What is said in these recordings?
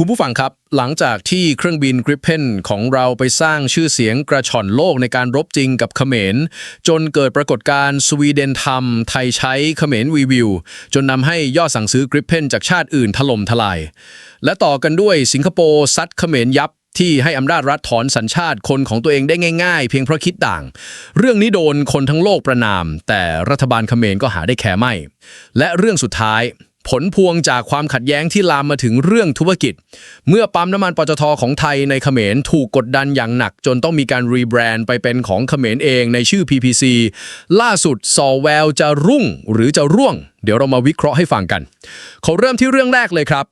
คุณผู้ฟังครับ หลังจากที่เครื่องบินกริปเพนของเราไปสร้างชื่อเสียงกระชอนโลกในการรบจริงกับเขมร จนเกิดปรากฏการณ์สวีเดนทำไทยใช้เขมรวีวิว จนนำให้ยอดสั่งซื้อกริปเพนจากชาติอื่นถล่มทลาย และต่อกันด้วยสิงคโปร์ซัดเขมรยับที่ให้อำนาจรัฐถอนสัญชาติคนของตัวเองได้ง่ายๆ เพียงเพราะคิดต่าง เรื่องนี้โดนคนทั้งโลกประนาม แต่รัฐบาลเขมรก็หาได้แค่ไม่ และเรื่องสุดท้าย ผลพวงจากความขัดแย้งที่ลามมาถึงเรื่องธุรกิจ เมื่อปั๊มน้ำมันปตทของไทยในเขมรถูกกดดันอย่างหนัก จนต้องมีการรีแบรนด์ไปเป็นของเขมรเองในชื่อ PPC ล่าสุดสอแววจะรุ่งหรือจะร่วง เดี๋ยวเรามาวิเคราะห์ให้ฟังกัน เขาเริ่มที่เรื่องแรกเลยครับ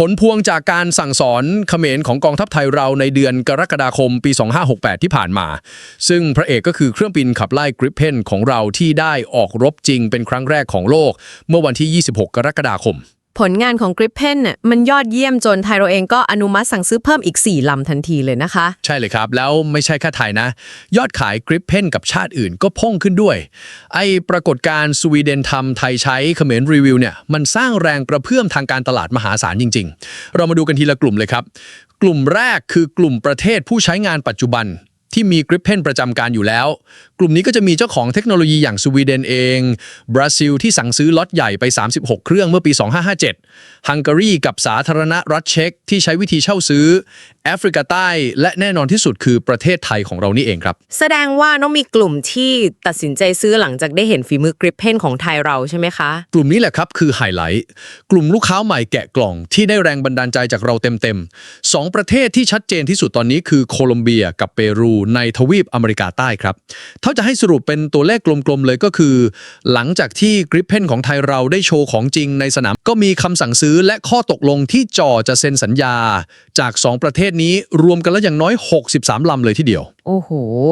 ผลพวงจากการสั่งสอนเขมรของกองทัพไทยเราในเดือนกรกฎาคมปี 2568 ที่ผ่านมา ซึ่งพระเอกก็คือเครื่องบินขับไล่กริปเพนของเราที่ได้ออกรบจริงเป็นครั้งแรกของโลก เมื่อวันที่ 26 กรกฎาคม ผลงานของ Gripen น่ะมันยอดเยี่ยมจนไทยเราเองก็อนุมัติสั่งซื้อเพิ่มอีก 4 ลำทันทีเลยนะคะ ใช่เลยครับ แล้วไม่ใช่แค่ไทยนะ ยอดขายกริปเพนกับชาติอื่นก็พุ่งขึ้นด้วย ไอปรากฏการสวีเดนทำไทยใช้เขมรรีวิวเนี่ยมันสร้างแรงกระเพื่อมทางการตลาดมหาศาลจริง ๆ เรามาดูกันทีละกลุ่มเลยครับ กลุ่มแรกคือกลุ่มประเทศผู้ใช้งานปัจจุบัน ที่มีกริปเพนประจำการอยู่แล้ว กลุ่มนี้ก็จะมีเจ้าของเทคโนโลยีอย่างสวีเดนเอง บราซิลที่สั่งซื้อล็อตใหญ่ไป 36 เครื่องเมื่อปี 2557 ฮังการีกับสาธารณรัฐเช็กที่ใช้วิธีเช่าซื้อ แอฟริกาใต้ และแน่นอนที่สุดคือประเทศไทยของเรานี่เองครับ แสดงว่าต้องมีกลุ่มที่ตัดสินใจซื้อหลังจากได้เห็นฝีมือ Gripen ของไทยเราใช่ไหมคะ กลุ่มนี้แหละครับคือไฮไลท์กลุ่มลูกค้าใหม่แกะกล่องที่ได้แรงบันดาลใจจากเราเต็มๆสองประเทศที่ชัดเจนที่สุดตอนนี้คือโคลอมเบียกับเปรูในทวีปอเมริกาใต้ครับถ้าจะให้สรุปเป็นตัวเลขกลมๆเลยก็คือ หลังจากที่กริปเพนของไทยเราได้โชว์ของจริงในสนามก็มีคำสั่งซื้อและข้อตกลงที่จ่อจะเซ็นสัญญา จาก 2 ประเทศนี้รวมกันแล้วอย่างน้อย 63 ลำเลยทีเดียว โอ้โห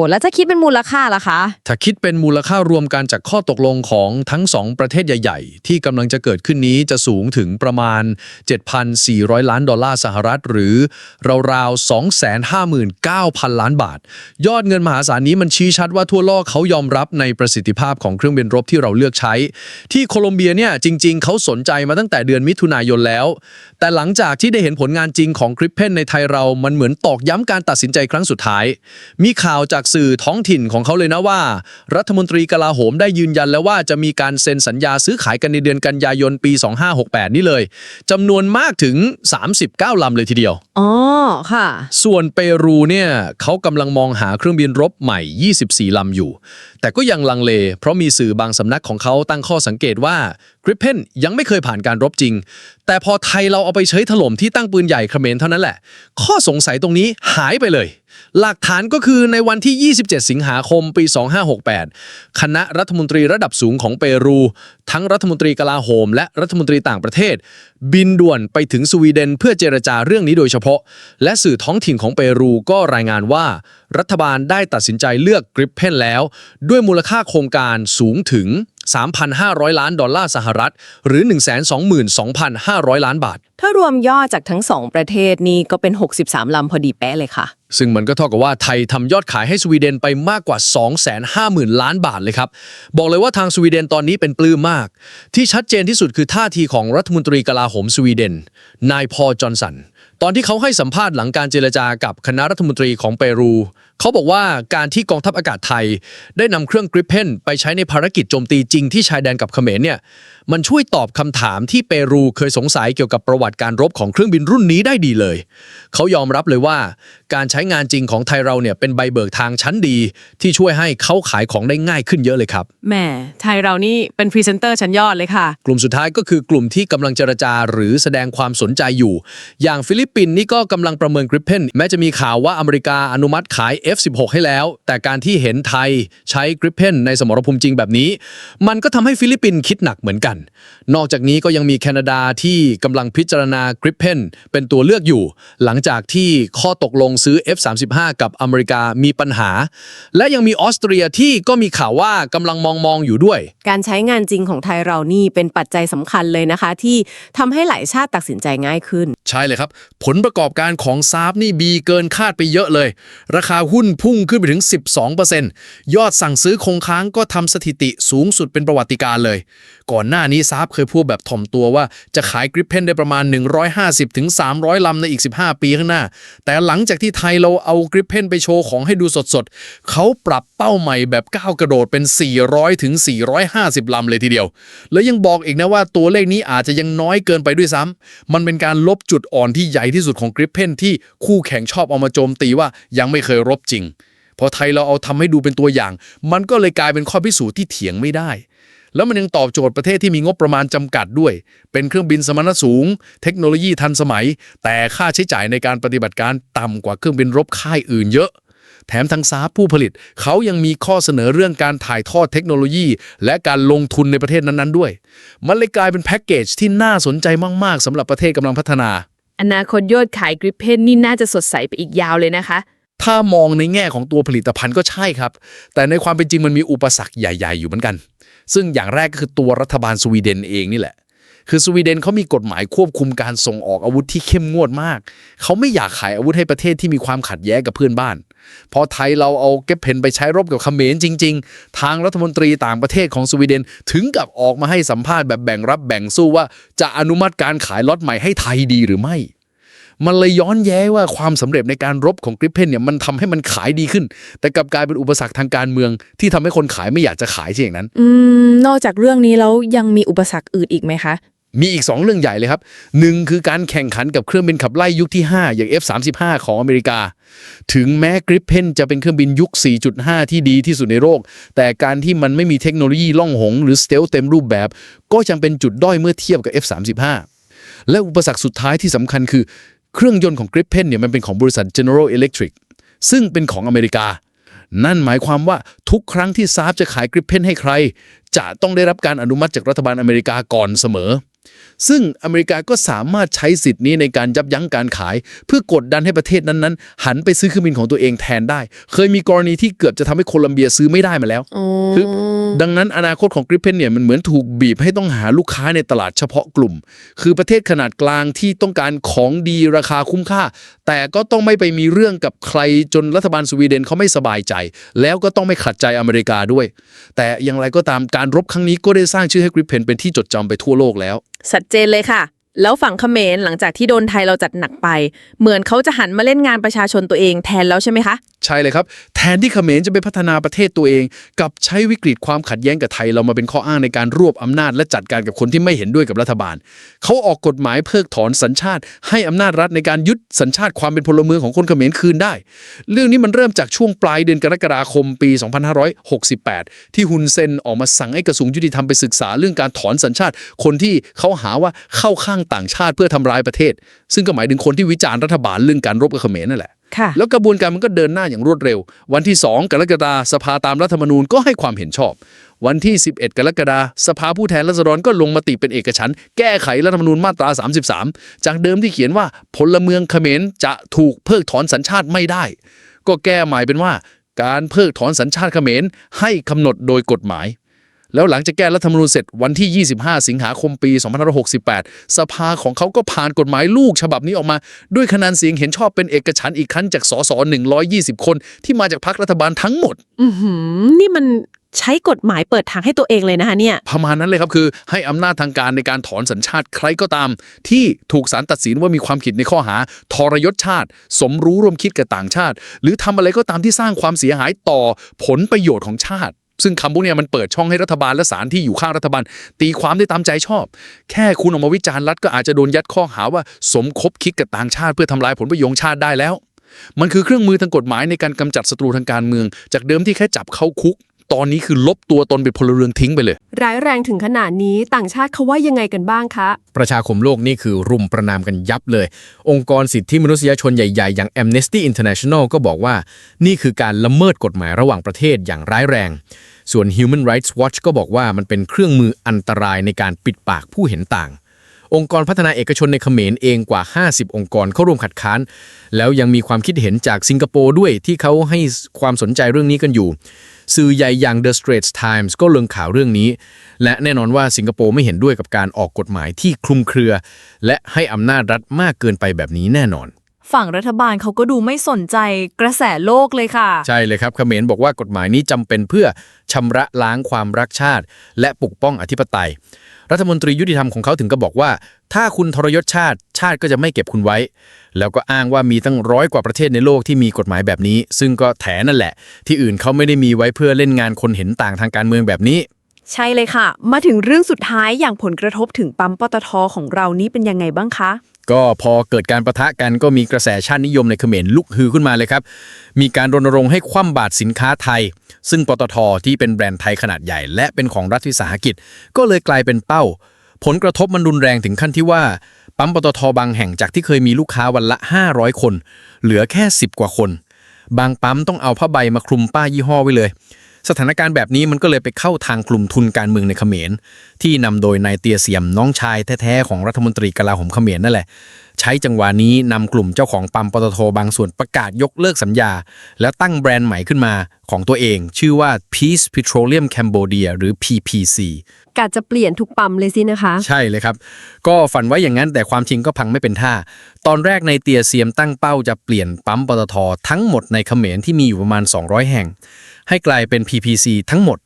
แล้วจะคิดเป็นมูลค่าล่ะคะ ถ้าคิดเป็นมูลค่ารวมกันจากข้อตกลงของทั้ง2ประเทศใหญ่ ๆ ที่กำลังจะเกิดขึ้นนี้จะสูงถึงประมาณ 7,400 ล้านดอลลาร์สหรัฐ หรือราวๆ 259,000 ล้านบาท ยอดเงินมหาศาลนี้มันชี้ชัดว่าทั่วโลกเขายอมรับในประสิทธิภาพของเครื่องบินรบที่เราเลือกใช้ ที่โคลอมเบียเนี่ยจริง ๆ เขาสนใจมาตั้งแต่เดือนมิถุนายนแล้วแต่หลังจากที่ได้เห็นผลงานจริงของคริปเพนในไทยเรามันเหมือนตอกย้ำการตัดสินใจครั้งสุดท้าย มีข่าวจากสื่อท้องถิ่นของเขาเลยนะว่า รัฐมนตรีกลาโหมได้ยืนยันแล้วว่าจะมีการเซ็นสัญญาซื้อขายกันในเดือนกันยายนปี 2568 นี่เลยจำนวนมากถึง 39 ลำเลยทีเดียว อ๋อ ค่ะ ส่วนเปรูเนี่ยเขากำลังมองหาเครื่องบินรบใหม่ 24 ลำอยู่ แต่ก็ยังลังเล เพราะมีสื่อบางสำนักของเขาตั้งข้อสังเกตว่า กริปเพนยังไม่เคยผ่านการรบจริง แต่พอไทยเราเอาไปใช้ถล่มที่ตั้งปืนใหญ่เขมรเท่านั้นแหละ ข้อสงสัยตรงนี้หายไปเลย หลักฐานก็คือในวันที่ 27 สิงหาคมปี 2568 คณะรัฐมนตรีระดับสูงของเปรู ทั้งรัฐมนตรีกลาโหม และรัฐมนตรีต่างประเทศ บินด่วนไปถึงสวีเดนเพื่อเจรจาเรื่องนี้โดยเฉพาะ และสื่อท้องถิ่นของเปรูก็รายงานว่า รัฐบาลได้ตัดสินใจเลือกกริปเพนแล้ว ด้วยมูลค่าโครงการสูงถึง 3,500 ล้านดอลลาร์สหรัฐ หรือ 122,500 ล้านบาท ถ้ารวมยอดจากทั้งสองประเทศนี่ก็เป็น 63 ลำพอดีแป๊ะเลยค่ะซึ่งมันก็เท่ากับว่าไทยทำยอดขายให้สวีเดนไปมากกว่า 250,000 ล้านบาทเลยครับ บอกเลยว่าทางสวีเดนตอนนี้เป็นปลื้มมาก ที่ชัดเจนที่สุดคือท่าทีของรัฐมนตรีกลาโหมสวีเดน นายพอจอห์นสัน ตอนที่เขาให้สัมภาษณ์หลังการเจรจากับคณะรัฐมนตรีของเปรูเขาบอกว่าการที่กองทัพอากาศไทย ได้นำเครื่องกริปเพนไปใช้ในภารกิจโจมตีจริงที่ชายแดนกับเขมรเนี่ยมันช่วยตอบคำถามที่เปรูเคยสงสัยเกี่ยวกับประวัติการรบของเครื่องบินรุ่นนี้ได้ดีเลย เขายอมรับเลยว่า การใช้งานจริงของไทยเราเนี่ยเป็นใบเบิกทางชั้นดี ที่ช่วยให้เขาขายของได้ง่ายขึ้นเยอะเลยครับแหมไทยเรานี่เป็นพรีเซนเตอร์ชั้นยอดเลยค่ะ กลุ่มสุดท้ายก็คือกลุ่มที่กำลังเจรจาหรือแสดงความสนใจอยู่ อย่างฟิลิปปินส์นี่ก็กำลังประเมินกริปเพนแม้จะมีข่าวว่าอเมริกาอนุมัติขาย F16 ให้แล้ว แต่การที่เห็นไทยใช้กริปเพนในสมรภูมิจริงแบบนี้ มันก็ทำให้ฟิลิปปินส์คิดหนักเหมือนกัน นอกจากนี้ก็ยังมีแคนาดาที่กำลังพิจารณากริปเพนเป็นตัวเลือกอยู่ หลังจากที่ข้อตกลงซื้อ F35 กับอเมริกามีปัญหา และยังมีออสเตรียที่ก็มีข่าวว่ากำลังมองมองอยู่ด้วย การใช้งานจริงของไทยเรานี่เป็นปัจจัยสำคัญเลยนะคะ ที่ทำให้หลายชาติตัดสินใจง่ายขึ้นใช่เลยครับ ผลประกอบการของซาบนี่บีเกินคาดไปเยอะเลย ราคาหุ้นพุ่งขึ้นไปถึง 12%ยอดสั่งซื้อคงค้างก็ทำสถิติสูงสุดเป็นประวัติการเลย ก่อนหน้านี้ซาบเคยพูดแบบถ่อมตัวว่าจะขายกริปเพนได้ประมาณ 150-300 ลำในอีก 15 ปีข้างหน้า แต่หลังจากที่ไทยเราเอากริปเพนไปโชว์ของให้ดูสดๆ เขาปรับเป้าใหม่แบบก้าวกระโดดเป็น 400-450 ลำเลยทีเดียว แล้วยังบอกอีกนะว่าตัวเลขนี้อาจจะยังน้อยเกินไปด้วยซ้ำมันเป็นการลบจุดุดอ่อนที่ใหญ่ที่สุดของกริปเพนที่คู่แข่งชอบเอามาโจมตีว่ายังไม่เคยรบจริง พอไทยเราเอาทำให้ดูเป็นตัวอย่าง มันก็เลยกลายเป็นข้อพิสูจน์ที่เถียงไม่ได้ แล้วมันยังตอบโจทย์ประเทศที่มีงบประมาณจำกัดด้วย เป็นเครื่องบินสมรรถสูง เทคโนโลยีทันสมัย แต่ค่าใช้จ่ายในการปฏิบัติการต่ำกว่าเครื่องบินรบค่ายอื่นเยอะ แถมทางซาผู้ผลิต เขายังมีข้อเสนอเรื่องการถ่ายทอดเทคโนโลยี และการลงทุนในประเทศนั้นๆด้วย มันเลยกลายเป็นแพ็กเกจที่น่าสนใจมากๆสำหรับประเทศกำลังพัฒนา อนาคตยอดขายกริปเพนนี่น่าจะสดใสไปอีกยาวเลยนะคะ ถ้ามองในแง่ของตัวผลิตภัณฑ์ก็ใช่ครับ แต่ในความเป็นจริงมันมีอุปสรรคใหญ่ ๆ อยู่เหมือนกัน ซึ่งอย่างแรกก็คือตัวรัฐบาลสวีเดนเองนี่แหละคือสวีเดนเขามีกฎหมายควบคุมการส่งออกอาวุธที่เข้มงวดมาก เขาไม่อยากขายอาวุธให้ประเทศที่มีความขัดแย้งกับเพื่อนบ้าน พอไทยเราเอาเก็บเพนไปใช้รบกับเขมรจริง ๆ ทางรัฐมนตรีต่างประเทศของสวีเดน ถึงกับออกมาให้สัมภาษณ์แบบแบ่งรับแบ่งสู้ว่าจะอนุมัติการขายล็อตใหม่ให้ไทยดีหรือไม่ มันเลยย้อนแย้ว่าความสำเร็จในการรบของกริปเพนเนี่ยมันทำให้มันขายดีขึ้น แต่กลับกลายเป็นอุปสรรคทางการเมือง ที่ทำให้คนขายไม่อยากจะขายเช่นนั้น อืมนอกจากเรื่องนี้แล้วยังมีอุปสรรคอื่นอีกไหมคะ มีอีก 2 เรื่องใหญ่เลยครับหนึ่งคือการแข่งขันกับเครื่องบินขับไล่ยุคที่ 5 อย่าง F35 ของอเมริกา ถึงแม้กริปเพนจะเป็นเครื่องบินยุค 4.5 ที่ดีที่สุดในโลกแต่การที่มันไม่มีเทคโนโลยีล่องหนหรือสเตลเต็มรูปแบบ ก็ยังเป็นจุดด้อยเมื่อเทียบกับ F35 และอุปสรรคสุดท้ายที่สำคัญคือเครื่องยนต์ของ Gripen เนี่ยมันเป็นของบริษัท General Electric ซึ่งเป็นของอเมริกานั่นหมายความว่าทุกครั้งที่ซาบจะขาย Gripen ให้ใคร จะต้องได้รับการอนุมัติจากรัฐบาลอเมริกาก่อนเสมอ ซึ่งอเมริกาก็สามารถใช้สิทธิ์นี้ในการยับยั้งการขาย เพื่อกดดันให้ประเทศนั้นๆ หันไปซื้อเครื่องบินของตัวเองแทนได้ เคยมีกรณีที่เกือบจะทำให้โคลัมเบียซื้อไม่ได้มาแล้วคือดังนั้นอนาคตของกริปเพนเนี่ยมันเหมือนถูกบีบให้ต้องหาลูกค้าในตลาดเฉพาะกลุ่ม คือประเทศขนาดกลางที่ต้องการของดีราคาคุ้มค่า แต่ก็ต้องไม่ไปมีเรื่องกับใครจนรัฐบาลสวีเดนเขาไม่สบายใจ แล้วก็ต้องไม่ขัดใจอเมริกาด้วย แต่อย่างไรก็ตามการรบครั้งนี้ก็ได้สร้างชื่อให้กริปเพนเป็นที่จดจำไปทั่วโลกแล้ว ชัดเจนเลยค่ะ แล้วฝั่งเขมรหลังจากที่โดนไทยเราจัดหนักไป เหมือนเขาจะหันมาเล่นงานประชาชนตัวเองแทนแล้วใช่ไหมคะ ใช่เลยครับ แทนที่เขมรจะไปพัฒนาประเทศตัวเอง กับใช้วิกฤตความขัดแย้งกับไทยเรามาเป็นข้ออ้างในการรวบอำนาจและจัดการกับคนที่ไม่เห็นด้วยกับรัฐบาล เขาออกกฎหมายเพิกถอนสัญชาติ ให้อำนาจรัฐในการยึดสัญชาติความเป็นพลเมืองของคนเขมรคืนได้ เรื่องนี้มันเริ่มจากช่วงปลายเดือนกรกฎาคมปี 2568 ที่ฮุนเซนออกมาสั่งให้กระทรวงยุติธรรมไปศึกษาเรื่องการถอนสัญชาติ คนที่เขาหาว่าเข้าข้างต่างชาติเพื่อทำร้ายประเทศ ซึ่งก็หมายถึงคนที่วิจารณ์รัฐบาลเรื่องการรบกับเขมรนั่นแหละค่ะแล้วกระบวนการมันก็เดินหน้าอย่างรวดเร็ว วันที่ 2 กรกฎาคมสภาตามรัฐธรรมนูญก็ให้ความเห็นชอบ วันที่ 11 กรกฎาคมสภาผู้แทนราษฎรก็ลงมติเป็นเอกฉันท์แก้ไขรัฐธรรมนูญมาตรา 33 จากเดิมที่เขียนว่าพลเมืองเขมรจะถูกเพิกถอนสัญชาติไม่ได้ ก็แก้ใหม่เป็นว่า การเพิกถอนสัญชาติเขมรให้กำหนดโดยกฎหมาย แล้วหลังจากแก้รัฐธรรมนูญเสร็จวันที่ 25 สิงหาคมปี 2568 สภาของเขาก็ผ่านกฎหมายลูกฉบับนี้ออกมา ด้วยคะแนนเสียงเห็นชอบเป็นเอกฉันท์อีกครั้งจากสส120 คนที่มาจากพรรครัฐบาลทั้งหมดอือหือนี่มันใช้กฎหมายเปิดทางให้ตัวเองเลยนะคะเนี่ย ประมาณนั้นเลยครับคือให้อำนาจทางการในการถอนสัญชาติใครก็ตาม ที่ถูกศาลตัดสินว่ามีความผิดในข้อหา ทรยศชาติ สมรู้ร่วมคิดกับต่างชาติ หรือทำอะไรก็ตามที่สร้างความเสียหายต่อผลประโยชน์ของชาติ ซึ่งคำพวกเนี้ยมันเปิดช่องให้รัฐบาลและศาลที่อยู่ข้างรัฐบาล ตีความได้ตามใจชอบ แค่คุณออกมาวิจารณ์รัฐก็อาจจะโดนยัดข้อหาว่าสมคบคิดกับต่างชาติเพื่อทำลายผลประโยชน์ชาติได้แล้ว มันคือเครื่องมือทางกฎหมายในการกำจัดศัตรูทางการเมือง จากเดิมที่แค่จับเข้าคุก ตอนนี้คือลบตัวตนเป็นพลเรือนทิ้งไปเลย ร้ายแรงถึงขนาดนี้ต่างชาติเขาว่ายังไงกันบ้างคะ ประชาคมโลกนี่คือรุมประนามกันยับเลย องค์กรสิทธิมนุษยชนใหญ่ๆ อย่าง Amnesty International ก็บอกว่า นี่คือการละเมิดกฎหมายระหว่างประเทศอย่างร้ายแรง ส่วน Human Rights Watch ก็บอกว่ามันเป็นเครื่องมืออันตรายในการปิดปากผู้เห็นต่าง องค์กรพัฒนาเอกชนในเขมรเองกว่า 50 องค์กรเข้าร่วมขัดค้าน แล้วยังมีความคิดเห็นจากสิงคโปร์ด้วยที่เขาให้ความสนใจเรื่องนี้กันอยู่ สื่อใหญ่อย่าง The Straits Times ก็ลงข่าวเรื่องนี้ และแน่นอนว่าสิงคโปร์ไม่เห็นด้วยกับการออกกฎหมายที่คลุมเครือ และให้อำนาจรัฐมากเกินไปแบบนี้แน่นอน ฝั่งรัฐบาลเขาก็ดูไม่สนใจกระแสโลกเลยค่ะ ใช่เลยครับเขมรบอกว่ากฎหมายนี้จำเป็นเพื่อชำระล้างความรักชาติ และปกป้องอธิปไตย รัฐมนตรียุติธรรมของเขาถึงก็บอกว่า ถ้าคุณทรยศชาติชาติก็จะไม่เก็บคุณไว้ แล้วก็อ้างว่ามีตั้งร้อยกว่าประเทศในโลกที่มีกฎหมายแบบนี้ ซึ่งก็แถนั่นแหละ ที่อื่นเขาไม่ได้มีไว้เพื่อเล่นงานคนเห็นต่างทางการเมืองแบบนี้ ใช่เลยค่ะ มาถึงเรื่องสุดท้ายอย่างผลกระทบถึงปั๊มปตทของเรานี้เป็นยังไงบ้างคะ ก็พอเกิดการประทะกันก็มีกระแสชาตินิยมในเขมรลุกฮือขึ้นมาเลยครับ มีการรณรงค์ให้คว่ำบาตรสินค้าไทย ซึ่งปตทที่เป็นแบรนด์ไทยขนาดใหญ่ และเป็นของรัฐวิสาหกิจ ก็เลยกลายเป็นเป้า ผลกระทบมันรุนแรงถึงขั้นที่ว่า ปั๊มปตทบางแห่งจากที่เคยมีลูกค้าวันละ 500 คน เหลือแค่ 10 กว่าคน บางปั๊มต้องเอาผ้าใบมาคลุมป้ายยี่ห้อไว้เลย สถานการณ์แบบนี้มันก็เลยไปเข้าทางกลุ่มทุนการเมืองในเขมร ที่นำโดยนายเตียเสียมน้องชายแท้ๆของรัฐมนตรีกลาโหมเขมรนั่นแหละ ใช้จังหวะนี้นำกลุ่มเจ้าของปั๊มปตทบางส่วนประกาศยกเลิกสัญญา แล้วตั้งแบรนด์ใหม่ขึ้นมาของตัวเอง ชื่อว่า Peace Petroleum Cambodia หรือ PPC กาจะเปลี่ยนทุกปั๊มเลยสินะคะ ใช่เลยครับ ก็ฝันไว้อย่างนั้นแต่ความจริงก็พังไม่เป็นท่า ตอนแรกในเตียเซียมตั้งเป้าจะเปลี่ยนปั๊มปตททั้งหมดในเขมรที่มีอยู่ประมาณ 200 แห่ง ให้กลายเป็น PPC ทั้งหมด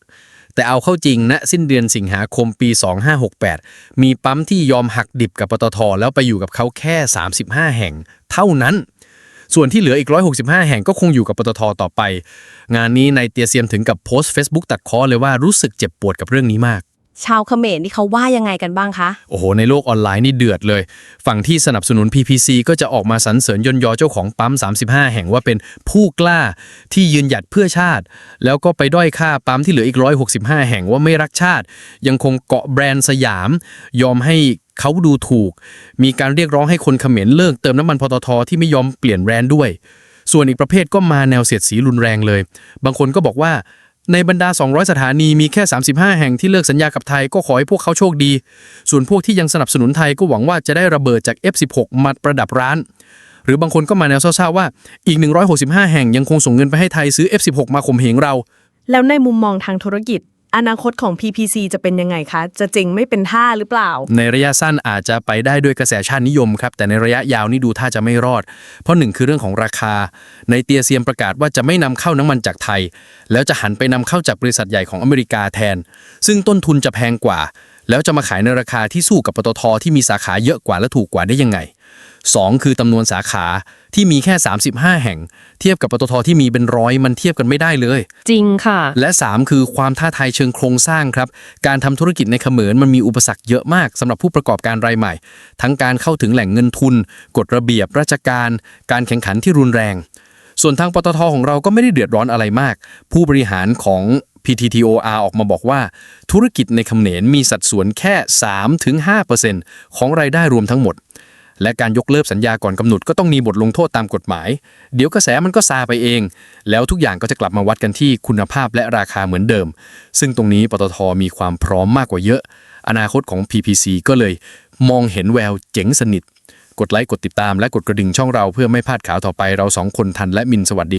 แต่เอาเข้าจริงณสิ้นเดือนสิงหาคมปี 2568 มีปั๊มที่ยอมหักดิบกับปตท แล้วไปอยู่กับเขาแค่ 35 แห่ง เท่านั้น ส่วนที่เหลืออีก 165 แห่งก็คงอยู่กับปตทต่อไป งานนี้นายเตียเซียมถึงกับโพสต์ Facebook ตัดพ้อเลยว่ารู้สึกเจ็บปวดกับเรื่องนี้มาก ชาวเขมรนี่เขาว่ายังไงกันบ้างคะ โอ้โห ในโลกออนไลน์นี่เดือดเลย ฝั่งที่สนับสนุน PPC ก็จะออกมาสรรเสริญยนยอเจ้าของปั๊ม 35 แห่งว่าเป็นผู้กล้าที่ยืนหยัดเพื่อชาติ แล้วก็ไปด้อยค่าปั๊มที่เหลืออีก 165 แห่งว่าไม่รักชาติ ยังคงเกาะแบรนด์สยาม ยอมให้เขาดูถูก มีการเรียกร้องให้คนเขมรเลิกเติมน้ำมันปตทที่ไม่ยอมเปลี่ยนแบรนด์ด้วย ส่วนอีกประเภทก็มาแนวเสียดสีรุนแรงเลย บางคนก็บอกว่า ในบรรดา 200 สถานีมีแค่ 35 แห่งที่เลิกสัญญากับไทยก็ขอให้พวกเขาโชคดี ส่วนพวกที่ยังสนับสนุนไทยก็หวังว่าจะได้ระเบิดจาก F16 มาประดับร้าน หรือบางคนก็มาแนวเศร้าๆว่าอีก 165 แห่งยังคงส่งเงินไปให้ไทยซื้อ F16 มาข่มเหงเรา แล้วในมุมมองทางธุรกิจ อนาคตของ PPC จะเป็นยังไงคะ จะเจริงไม่เป็นท่าหรือเปล่า ในระยะสั้นอาจจะไปได้ด้วยกระแสชาตินิยมครับ แต่ในระยะยาวนี่ดูท่าจะไม่รอด เพราะหนึ่งคือเรื่องของราคา ในเตียเซียมประกาศว่าจะไม่นำเข้าน้ำมันจากไทย แล้วจะหันไปนำเข้าจากบริษัทใหญ่ของอเมริกาแทน ซึ่งต้นทุนจะแพงกว่า แล้วจะมาขายในราคาที่สู้กับปตทที่มีสาขาเยอะกว่าและถูกกว่าได้ยังไง 2 คือจำนวนสาขาที่มีแค่ 35 แห่ง เทียบกับปตทที่มีเป็นร้อยมันเทียบกันไม่ได้เลย จริงค่ะ และ 3 คือความท้าทายเชิงโครงสร้างครับ การทำธุรกิจในเขมรมันมีอุปสรรคเยอะมากสำหรับผู้ประกอบการรายใหม่ ทั้งการเข้าถึงแหล่งเงินทุน กฎระเบียบราชการ การแข่งขันที่รุนแรง ส่วนทางปตทของเราก็ไม่ได้เดือดร้อนอะไรมาก ผู้บริหารของ PTTOR ออกมาบอกว่า ธุรกิจในเขมรมีสัดส่วนแค่ 3-5%ของรายได้รวมทั้งหมด และการยกเลิกสัญญาก่อนกำหนดก็ต้องมีบทลงโทษตามกฎหมาย เดี๋ยวกระแสมันก็ซาไปเอง แล้วทุกอย่างก็จะกลับมาวัดกันที่คุณภาพและราคาเหมือนเดิม ซึ่งตรงนี้ปตทมีความพร้อมมากกว่าเยอะ อนาคตของ PPC ก็เลย มองเห็นแววเจ๋งสนิท กดไลค์กดติดตามและกดกระดิ่งช่องเราเพื่อไม่พลาดข่าวต่อไปเราสองคนทันและมินสวัสดี